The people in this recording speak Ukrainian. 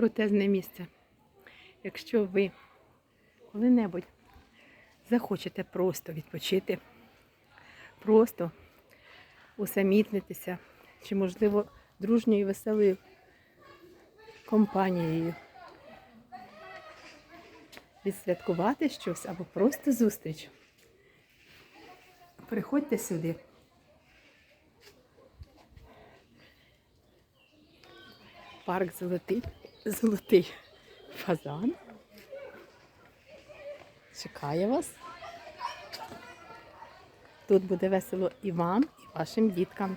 крутезне місце. Якщо ви коли-небудь захочете просто відпочити, просто усамітнитися, чи, можливо, дружньою веселою компанією, відсвяткувати щось або просто зустріч. Приходьте сюди. Парк Золотий, Золотий фазан. Чекає вас. Тут буде весело і вам, і вашим діткам.